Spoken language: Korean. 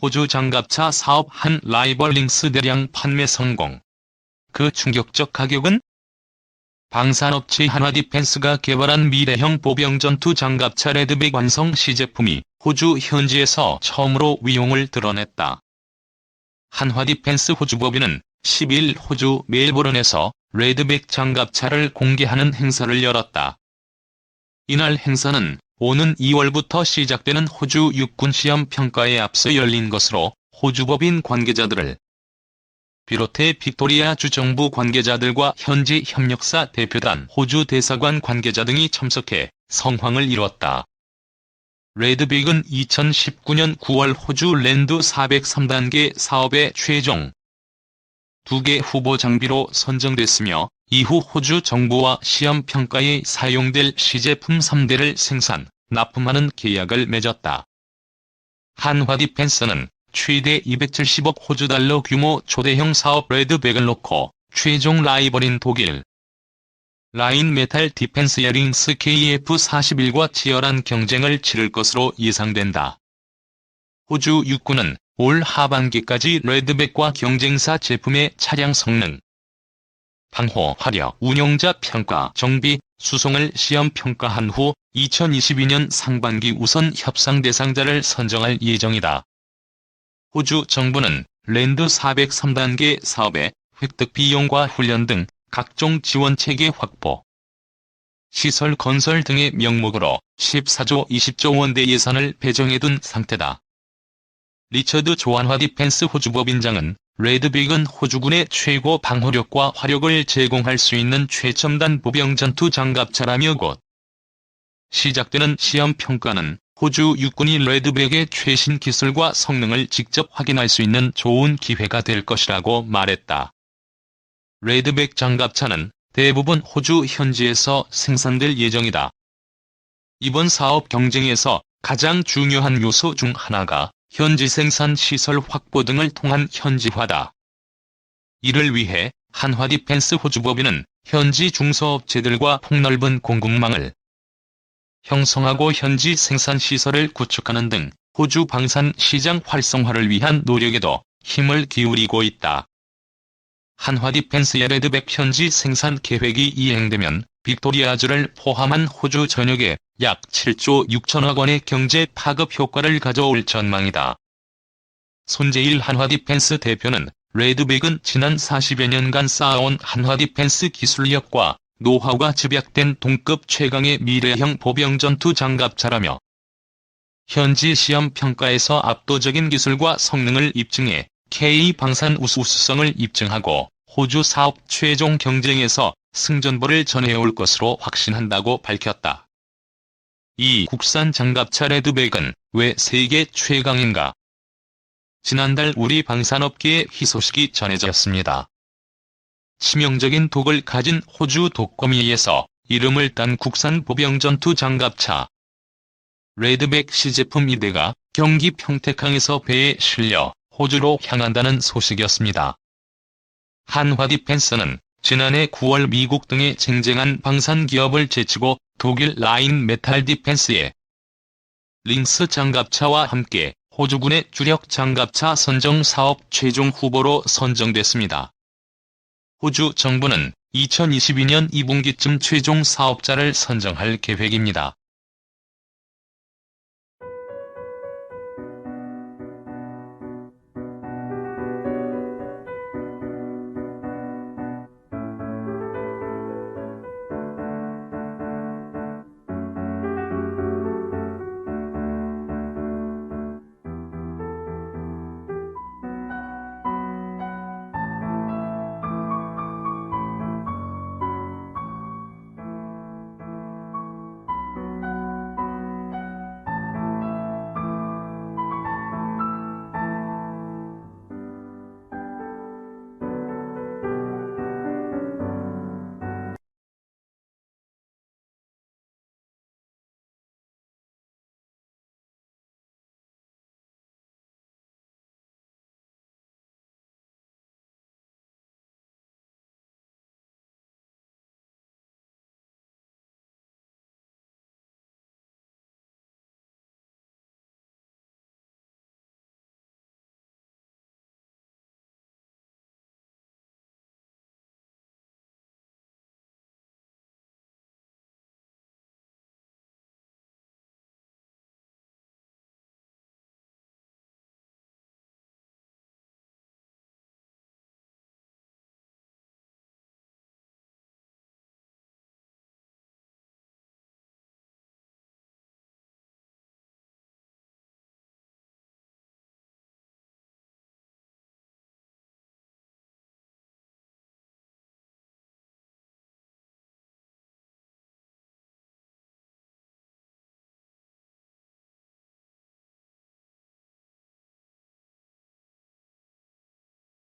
호주 장갑차 사업 한 라이벌 링스 대량 판매 성공. 그 충격적 가격은? 방산업체 한화디펜스가 개발한 미래형 보병 전투 장갑차 레드백 완성 시제품이 호주 현지에서 처음으로 위용을 드러냈다. 한화디펜스 호주법인은 10일 호주 멜보른에서 레드백 장갑차를 공개하는 행사를 열었다. 이날 행사는 오는 2월부터 시작되는 호주 육군 시험 평가에 앞서 열린 것으로 호주법인 관계자들을 비롯해 빅토리아 주정부 관계자들과 현지 협력사 대표단 호주 대사관 관계자 등이 참석해 성황을 이뤘다. 레드빅은 2019년 9월 호주 랜드 403단계 사업의 최종 두개 후보 장비로 선정됐으며 이후 호주 정부와 시험 평가에 사용될 시제품 3대를 생산, 납품하는 계약을 맺었다. 한화 디펜스는 최대 270억 호주 달러 규모 초대형 사업 레드백을 놓고 최종 라이벌인 독일 라인 메탈 디펜스 여링스 KF-41과 치열한 경쟁을 치를 것으로 예상된다. 호주 육군은 올 하반기까지 레드백과 경쟁사 제품의 차량 성능, 방호 화력, 운용자 평가, 정비, 수송을 시험 평가한 후 2022년 상반기 우선 협상 대상자를 선정할 예정이다. 호주 정부는 랜드 403단계 사업의 획득 비용과 훈련 등 각종 지원 체계 확보, 시설 건설 등의 명목으로 14조 20조 원대 예산을 배정해둔 상태다. 리처드 조한화 디펜스 호주법인장은 레드빅은 호주군의 최고 방호력과 화력을 제공할 수 있는 최첨단 보병 전투 장갑차라며 곧 시작되는 시험 평가는 호주 육군이 레드백의 최신 기술과 성능을 직접 확인할 수 있는 좋은 기회가 될 것이라고 말했다. 레드백 장갑차는 대부분 호주 현지에서 생산될 예정이다. 이번 사업 경쟁에서 가장 중요한 요소 중 하나가 현지 생산 시설 확보 등을 통한 현지화다. 이를 위해 한화 디펜스 호주법인은 현지 중소업체들과 폭넓은 공급망을 형성하고 현지 생산 시설을 구축하는 등 호주 방산 시장 활성화를 위한 노력에도 힘을 기울이고 있다. 한화 디펜스의 레드백 현지 생산 계획이 이행되면 빅토리아주를 포함한 호주 전역에 약 7조 6천억 원의 경제 파급 효과를 가져올 전망이다. 손재일 한화디펜스 대표는 레드백은 지난 40여 년간 쌓아온 한화디펜스 기술력과 노하우가 집약된 동급 최강의 미래형 보병 전투 장갑차라며 현지 시험 평가에서 압도적인 기술과 성능을 입증해 K-방산 우수성을 입증하고 호주 사업 최종 경쟁에서 승전보를 전해올 것으로 확신한다고 밝혔다. 이 국산 장갑차 레드백은 왜 세계 최강인가? 지난달 우리 방산업계에 희소식이 전해졌습니다. 치명적인 독을 가진 호주 독거미에서 이름을 딴 국산 보병 전투 장갑차 레드백 시제품 2대가 경기 평택항에서 배에 실려 호주로 향한다는 소식이었습니다. 한화 디펜스는 지난해 9월 미국 등에 쟁쟁한 방산 기업을 제치고 독일 라인 메탈 디펜스에 링스 장갑차와 함께 호주군의 주력 장갑차 선정 사업 최종 후보로 선정됐습니다. 호주 정부는 2022년 2분기쯤 최종 사업자를 선정할 계획입니다.